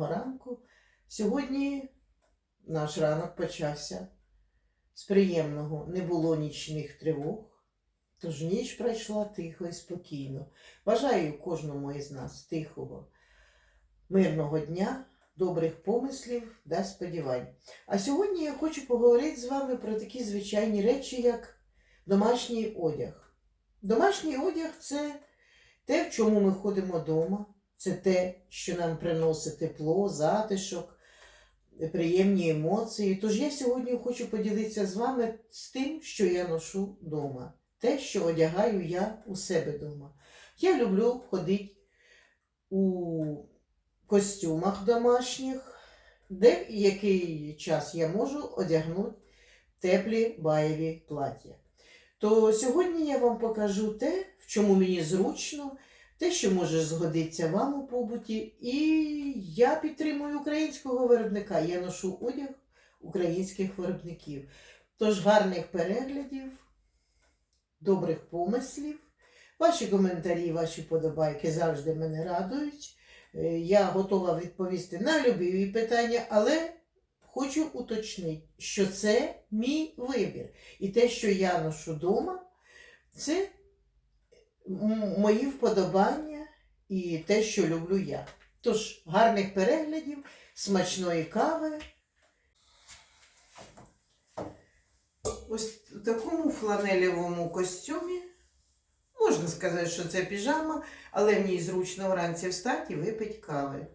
гарного ранку. Сьогодні наш ранок почався з приємного. Не було нічних тривог, тож ніч пройшла тихо і спокійно. Бажаю кожному із нас тихого, мирного дня, добрих помислів та сподівань. А сьогодні я хочу поговорити з вами про такі звичайні речі, як домашній одяг. Домашній одяг це те, в чому ми ходимо вдома, це те, що нам приносить тепло, затишок, приємні емоції. Тож я сьогодні хочу поділитися з вами з тим, що я ношу вдома, те, що одягаю я у себе вдома. Я люблю ходити у костюмах домашніх, де який час я можу одягнути теплі баєві плаття. То сьогодні я вам покажу те, в чому мені зручно, те, що може згодитися вам у побуті. І я підтримую українського виробника. Я ношу одяг українських виробників. Тож гарних переглядів, добрих помислів. Ваші коментарі, ваші подобайки завжди мене радують. Е, Я готова відповісти на любі питання, але хочу уточнити, що це мій вибір. І те, що я ношу вдома, це мої вподобання і те, що люблю я. Тож, гарних переглядів, смачної кави. Ось в такому фланелевому костюмі. Можна сказати, що це піжама, але в ній зручно вранці встати і випити кави.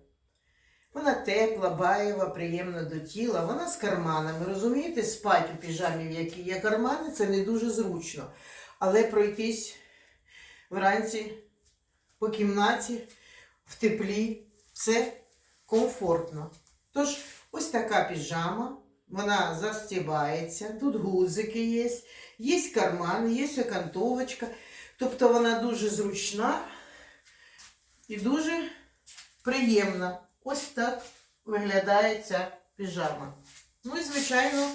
Вона тепла, баєва, приємна до тіла, вона з карманами. Розумієте, спать у піжамі, в якій є кармани, це не дуже зручно. Але пройтись вранці по кімнаті в теплі це комфортно. Тож, ось така піжама, вона застібається, тут гудзики є, є кармани, є окантовочка. Тобто вона дуже зручна і дуже приємна. Ось так виглядає ця піжама. Ну і, звичайно,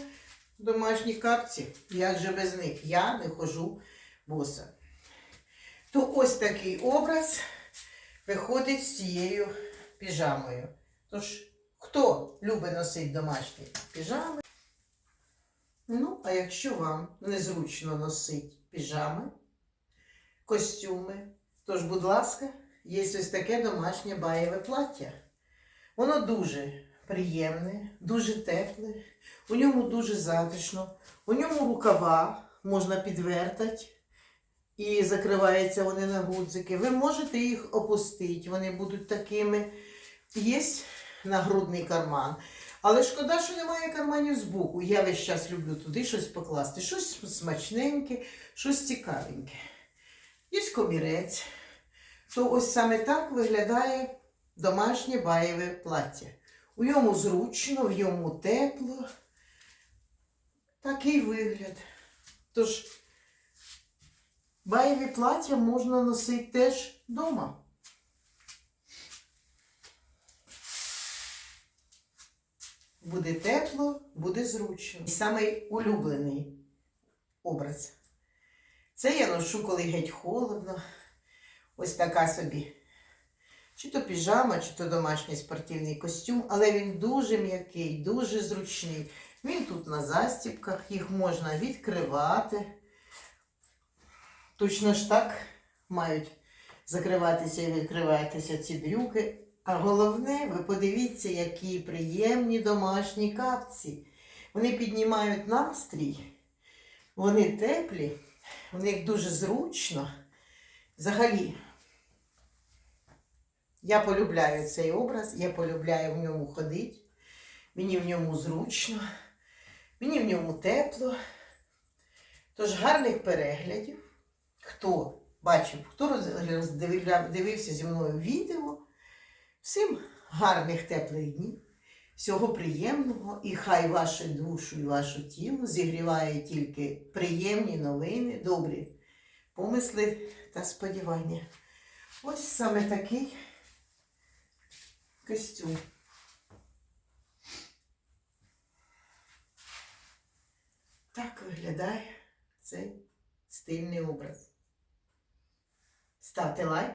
домашні капці. Як же без них? Я не хожу боса. То ось такий образ виходить з цією піжамою. Тож, хто любить носити домашні піжами? Ну, а якщо вам незручно носити піжами, костюми, тож, будь ласка, є ось таке домашнє баєве плаття. Воно дуже приємне, дуже тепле, у ньому дуже затишно, у ньому рукава можна підвертати і закриваються вони на гудзики. Ви можете їх опустити, вони будуть такими. Є нагрудний карман. Але шкода, що немає карманів збоку. Я весь час люблю туди щось покласти, щось смачненьке, щось цікавеньке. Є комірець. То ось саме так виглядає домашнє баєве плаття. У ньому зручно, в ньому тепло. Такий вигляд. Тож, баєві плаття можна носити теж вдома. Буде тепло, буде зручно. І самий улюблений образ. Це я ношу, коли геть холодно. Ось така собі. Чи то піжама, чи то домашній спортивний костюм, але він дуже м'який, дуже зручний. Він тут на застібках, їх можна відкривати. Точно ж так мають закриватися і відкриватися ці брюки. А головне, ви подивіться, які приємні домашні капці. Вони піднімають настрій, вони теплі, в них дуже зручно. Взагалі, я полюбляю цей образ, я полюбляю в ньому ходити. Мені в ньому зручно, мені в ньому тепло. Тож гарних переглядів. Хто бачив, хто роз- дивився зі мною відео. Всім гарних теплих днів, всього приємного, і хай вашу душу і ваше тіло зігріває тільки приємні новини, добрі помисли та сподівання. Ось саме такий костюм. Так виглядає цей стильний образ. Ставте лайк,